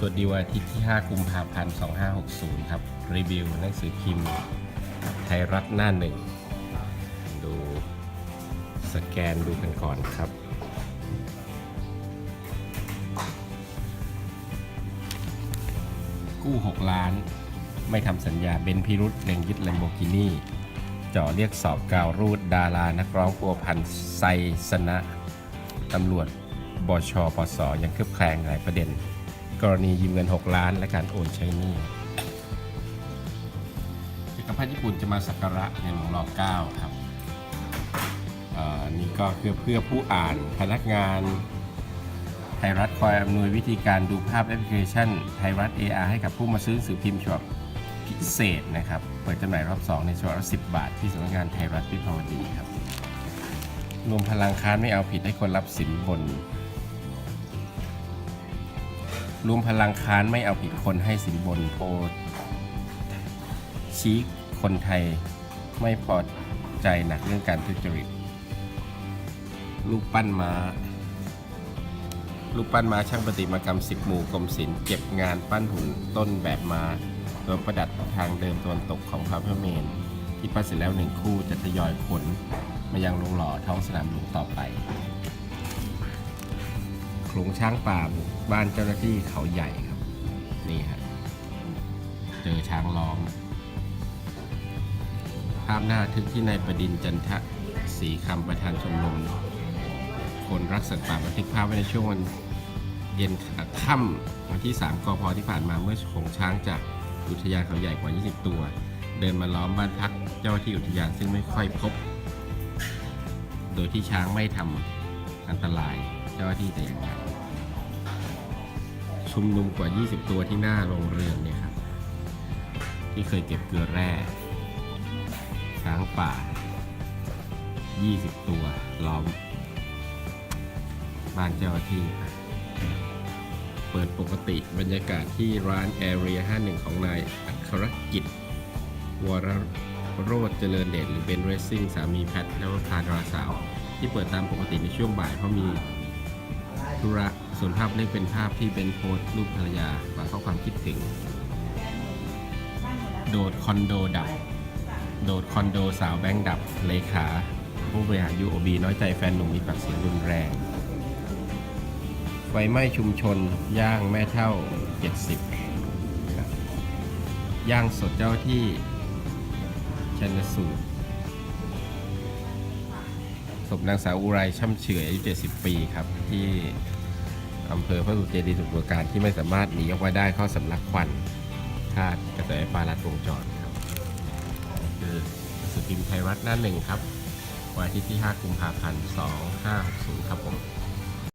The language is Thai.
สวัสดีวันอาทิตย์ที่ 5 กุมภาพันธ์ 2560 ครับ รีวิวหนังสือพิมพ์ ไทยรัฐหน้าหนึ่ง ดูสแกนดูกันก่อนครับ กู้ 6 ล้าน ไม่ทำสัญญาเบนพิรุษเล็งยึดแลมโบกินี่เจ่อเรียกสอบกาวรูดดารานักร้องปัวพันไซสนะตำรวจบชปสยังคืบแคลงหลายประเด็น กรณียืมเงิน 6 ล้านและการโอนใช้หนี้จักรพรรดิญี่ปุ่นจะมาสักการะในหลวงรอ9ครับอ่อนี่ก็คือเพื่อผู้อ่านพนักงาน ไทยรัฐคอยอำนวยวิธีการดูภาพแอปพลิเคชัน ไทยรัฐ AR ให้กับผู้มาซื้อสื่อพิมพ์ฉบับพิเศษนะครับ เปิดจำหน่ายรอบ 2 ในฉบับละ10 บาท ที่สำนักงานไทยรัฐวิภาวดีครับรวมพลังค้านไม่เอาผิดให้คนรับสินบน รวมพลังค้านไม่เอาผิดคนให้สินบนโพชี้คนไทยไม่พอใจหนักเรื่องการทุจริต ลูกปั้นม้า ลูกปั้นม้าช่างประติมากรรม10หมู่กรมศิลป์เก็บงานปั้นหุ่นต้นแบบม้าโดยประดับทางเดิมตะวันตกของพระพเมน ที่ปั้นเสร็จแล้วหนึ่งคู่จะทยอยขน มายังโรงหล่อท้องสนามหลวงต่อไป โขลงช้างป่าบุกบ้านเจ้าหน้าที่เขาใหญ่ครับ นี่ฮะเจอช้างล้อม ภาพหน้าทึกที่นายประดินจันทะศรีคำประธานชมรมคนรักสัตว์ป่าบันทึกภาพไว้ในช่วงวันเย็นค่ำวันที่ 3กพที่ผ่านมาเมื่อขลงช้างจากอุทยานเขาใหญ่กว่า 20 ตัว เดินมาล้อมบ้านพักเจ้าที่อุทยานซึ่งไม่ค่อยพบ โดยที่ช้างไม่ทำอันตราย เจ้าหน้าที่แต่อย่างใดชุมนุมกว่า 20 ตัวที่หน้าโรงเรือนเนี่ยครับ ที่เคยเก็บเกลือแร่ช้างป่า 20 ตัวล้อม บ้านเจ้าหน้าที่ เปิดปกติบรรยากาศที่ร้านแอเรีย51 ของนายอัครกิจวรโรจน์เจริญเดชหรือเบนเรซซิ่งสามีแพทและว่าพาดราสาว ที่เปิดตามปกติในช่วงบ่ายเพราะมี ธุระ ส่วนภาพเล็กเป็นภาพที่เบนโพสต์รูปภรรยาฝากข้อความคิดถึง โดดคอนโดดับ โดดคอนโดสาวแบงค์ดับ เลขา ผู้บริหาร UOB น้อยใจแฟนหนุ่มมีปากเสียงรุนแรง ไฟไหม้ชุมชน ย่างแม่เท่า 70ครับย่างสดเจ้าที่ชันสูตร ศพนางสาวอุไรช่ำเฉยอายุ 70 ปีครับ ที่อำเภอพระสุเจดีสมุทรปราการที่ไม่สามารถหนีออกมาได้เข้าสำลักควันคาดกระแสไฟฟ้าลัดวงจรครับคือสุพิมพ์ไทยรัฐหน้าหนึ่งครับ วันที่ที่ 5 กุมภาพันธ์ 2560 ครับผม